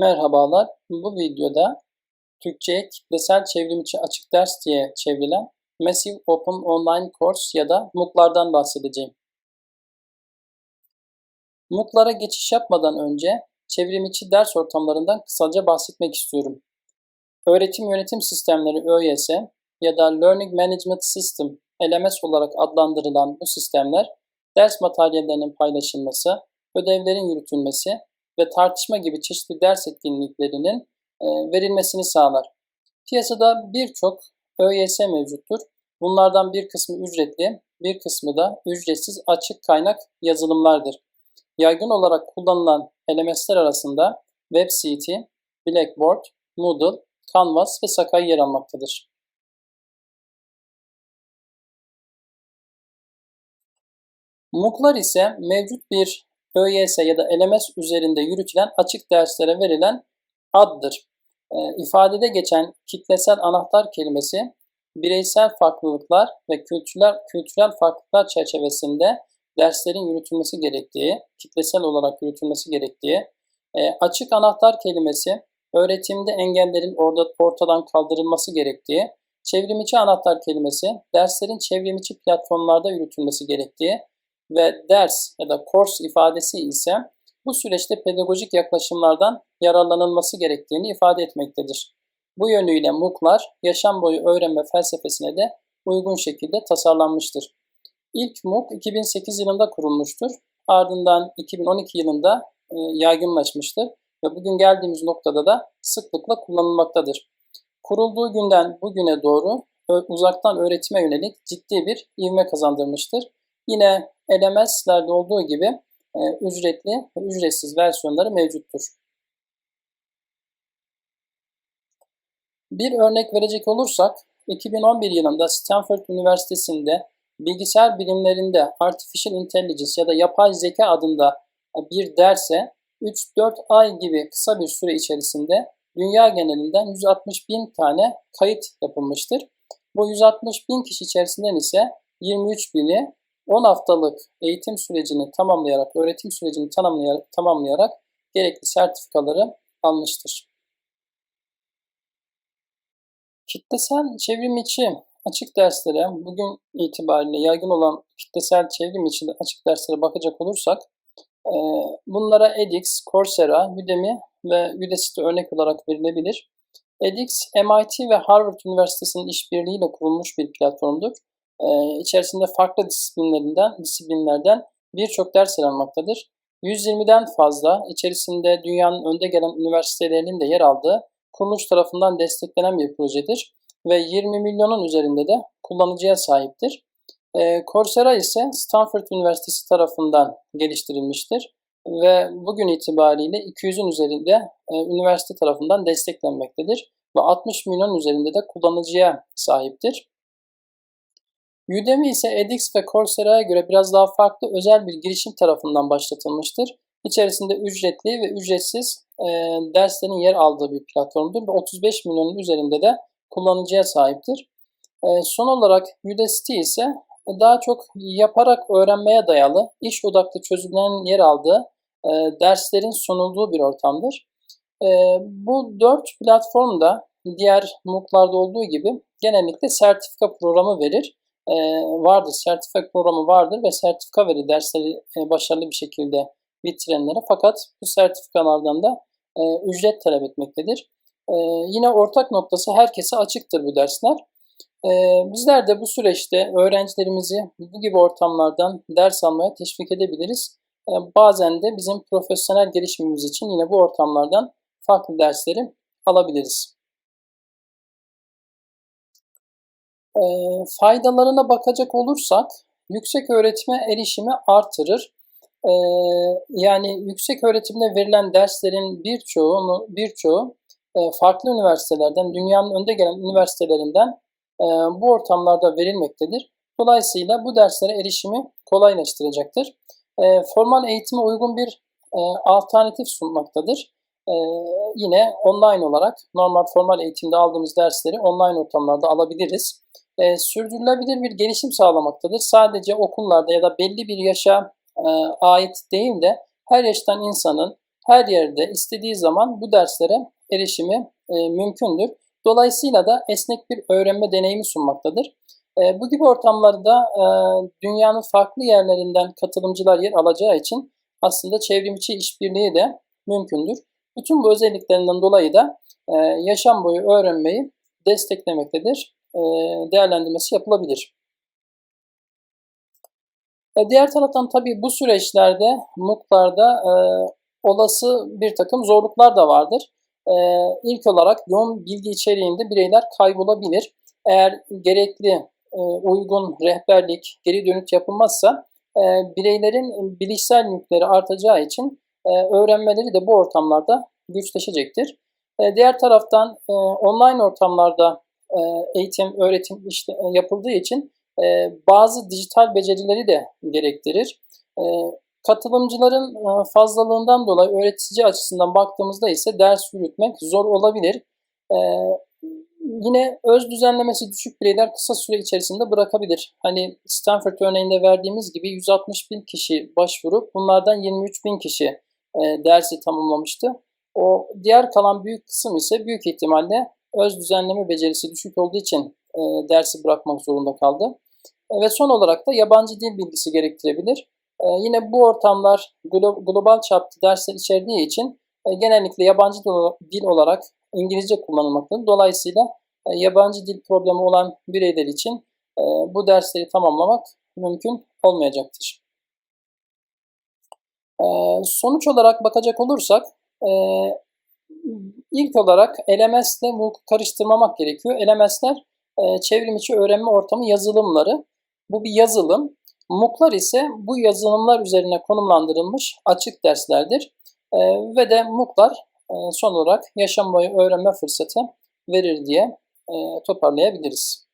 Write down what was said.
Merhabalar. Bu videoda Türkçe'ye kitlesel çevrimiçi açık ders diye çevrilen Massive Open Online Course ya da MOOC'lardan bahsedeceğim. MOOC'lara geçiş yapmadan önce çevrimiçi ders ortamlarından kısaca bahsetmek istiyorum. Öğretim Yönetim Sistemleri ÖYS ya da Learning Management System LMS olarak adlandırılan bu sistemler ders materyallerinin paylaşılması, ödevlerin yürütülmesi ve tartışma gibi çeşitli ders etkinliklerinin e, verilmesini sağlar. Piyasada birçok ÖYS mevcuttur. Bunlardan bir kısmı ücretli, bir kısmı da ücretsiz açık kaynak yazılımlardır. Yaygın olarak kullanılan LMS'ler arasında WebCT, Blackboard, Moodle, Canvas ve Sakai yer almaktadır. MOOC'lar ise mevcut bir ÖYS ya da LMS üzerinde yürütülen açık derslere verilen addır. E, ifadede geçen kitlesel anahtar kelimesi bireysel farklılıklar ve kültürel, kültürel farklılıklar çerçevesinde derslerin yürütülmesi gerektiği, kitlesel olarak yürütülmesi gerektiği, e, açık anahtar kelimesi öğretimde engellerin orada ortadan kaldırılması gerektiği, çevrimiçi anahtar kelimesi derslerin çevrimiçi platformlarda yürütülmesi gerektiği, ve ders ya da course ifadesi ise bu süreçte pedagojik yaklaşımlardan yararlanılması gerektiğini ifade etmektedir. Bu yönüyle MOOC'lar yaşam boyu öğrenme felsefesine de uygun şekilde tasarlanmıştır. İlk MOOC 2008 yılında kurulmuştur. Ardından 2012 yılında e, yaygınlaşmıştır ve bugün geldiğimiz noktada da sıklıkla kullanılmaktadır. Kurulduğu günden bugüne doğru uzaktan öğretime yönelik ciddi bir ivme kazandırmıştır. Yine LMS'lerde olduğu gibi e, ücretli ve ücretsiz versiyonları mevcuttur. Bir örnek verecek olursak 2011 yılında Stanford Üniversitesi'nde bilgisayar bilimlerinde Artificial Intelligence ya da yapay zeka adında bir derse 3-4 ay gibi kısa bir süre içerisinde dünya genelinden 160 bin tane kayıt yapılmıştır. Bu 160 bin kişi içerisinden ise 23 bini 10 haftalık eğitim sürecini tamamlayarak, öğretim sürecini tamamlayarak, tamamlayarak gerekli sertifikaları almıştır. Kitlesel çevrim içi açık derslere bugün itibariyle yaygın olan kitlesel çevrim içi açık derslere bakacak olursak e, bunlara edX, Coursera, Udemy ve Udacity örnek olarak verilebilir. edX, MIT ve Harvard Üniversitesi'nin işbirliğiyle kurulmuş bir platformdur e, içerisinde farklı disiplinlerinden, disiplinlerden birçok ders yer almaktadır. 120'den fazla içerisinde dünyanın önde gelen üniversitelerinin de yer aldığı kuruluş tarafından desteklenen bir projedir ve 20 milyonun üzerinde de kullanıcıya sahiptir. E, Coursera ise Stanford Üniversitesi tarafından geliştirilmiştir ve bugün itibariyle 200'ün üzerinde e, üniversite tarafından desteklenmektedir ve 60 milyon üzerinde de kullanıcıya sahiptir. Udemy ise edX ve Coursera'ya göre biraz daha farklı özel bir girişim tarafından başlatılmıştır. İçerisinde ücretli ve ücretsiz e, derslerin yer aldığı bir platformdur ve 35 milyonun üzerinde de kullanıcıya sahiptir. E, son olarak Udacity ise daha çok yaparak öğrenmeye dayalı, iş odaklı çözümlerin yer aldığı e, derslerin sunulduğu bir ortamdır. E, bu dört platform da diğer MOOC'larda olduğu gibi genellikle sertifika programı verir e, vardır, sertifika programı vardır ve sertifika verir dersleri e, başarılı bir şekilde bitirenlere. Fakat bu sertifikalardan da e, ücret talep etmektedir. E, yine ortak noktası herkese açıktır bu dersler. Bizler de bu süreçte öğrencilerimizi bu gibi ortamlardan ders almaya teşvik edebiliriz. Bazen de bizim profesyonel gelişimimiz için yine bu ortamlardan farklı dersleri alabiliriz. E, faydalarına bakacak olursak yüksek öğretime erişimi artırır. E, yani yüksek öğretimde verilen derslerin birçoğu, birçoğu e, farklı üniversitelerden, dünyanın önde gelen üniversitelerinden e, bu ortamlarda verilmektedir. Dolayısıyla bu derslere erişimi kolaylaştıracaktır. E, formal eğitime uygun bir e, alternatif sunmaktadır. E, yine online olarak normal formal eğitimde aldığımız dersleri online ortamlarda alabiliriz e, sürdürülebilir bir gelişim sağlamaktadır. Sadece okullarda ya da belli bir yaşa e, ait değil de her yaştan insanın her yerde istediği zaman bu derslere erişimi e, mümkündür. Dolayısıyla da esnek bir öğrenme deneyimi sunmaktadır. E, bu gibi ortamlarda e, dünyanın farklı yerlerinden katılımcılar yer alacağı için aslında çevrimiçi işbirliği de mümkündür. Bütün bu özelliklerinden dolayı da e, yaşam boyu öğrenmeyi desteklemektedir. E, değerlendirmesi yapılabilir. E, diğer taraftan tabii bu süreçlerde, MOOC'larda e, olası bir takım zorluklar da vardır. E, ilk olarak yoğun bilgi içeriğinde bireyler kaybolabilir. Eğer gerekli, e, uygun rehberlik, geri dönüt yapılmazsa e, bireylerin bilişsel yükleri artacağı için e, öğrenmeleri de bu ortamlarda güçleşecektir. E, diğer taraftan e, online ortamlarda eğitim, öğretim işte e, yapıldığı için e, bazı dijital becerileri de gerektirir. E, katılımcıların e, fazlalığından dolayı öğretici açısından baktığımızda ise ders yürütmek zor olabilir. E, yine öz düzenlemesi düşük bireyler kısa süre içerisinde bırakabilir. Hani Stanford örneğinde verdiğimiz gibi 160 bin kişi başvurup bunlardan 23 bin kişi e, dersi tamamlamıştı. O diğer kalan büyük kısım ise büyük ihtimalle öz düzenleme becerisi düşük olduğu için e, dersi bırakmak zorunda kaldı. E, ve son olarak da yabancı dil bilgisi gerektirebilir. E, yine bu ortamlar glo global çapta dersler içerdiği için e, genellikle yabancı dil olarak İngilizce kullanılmaktadır. Dolayısıyla e, yabancı dil problemi olan bireyler için e, bu dersleri tamamlamak mümkün olmayacaktır. E, sonuç olarak bakacak olursak e, ilk olarak LMS ile karıştırmamak gerekiyor. LMS'ler e, çevrim içi öğrenme ortamı yazılımları. Bu bir yazılım. MOOC'lar ise bu yazılımlar üzerine konumlandırılmış açık derslerdir. E, ve de MOOC'lar e, son olarak yaşam boyu öğrenme fırsatı verir diye e, toparlayabiliriz.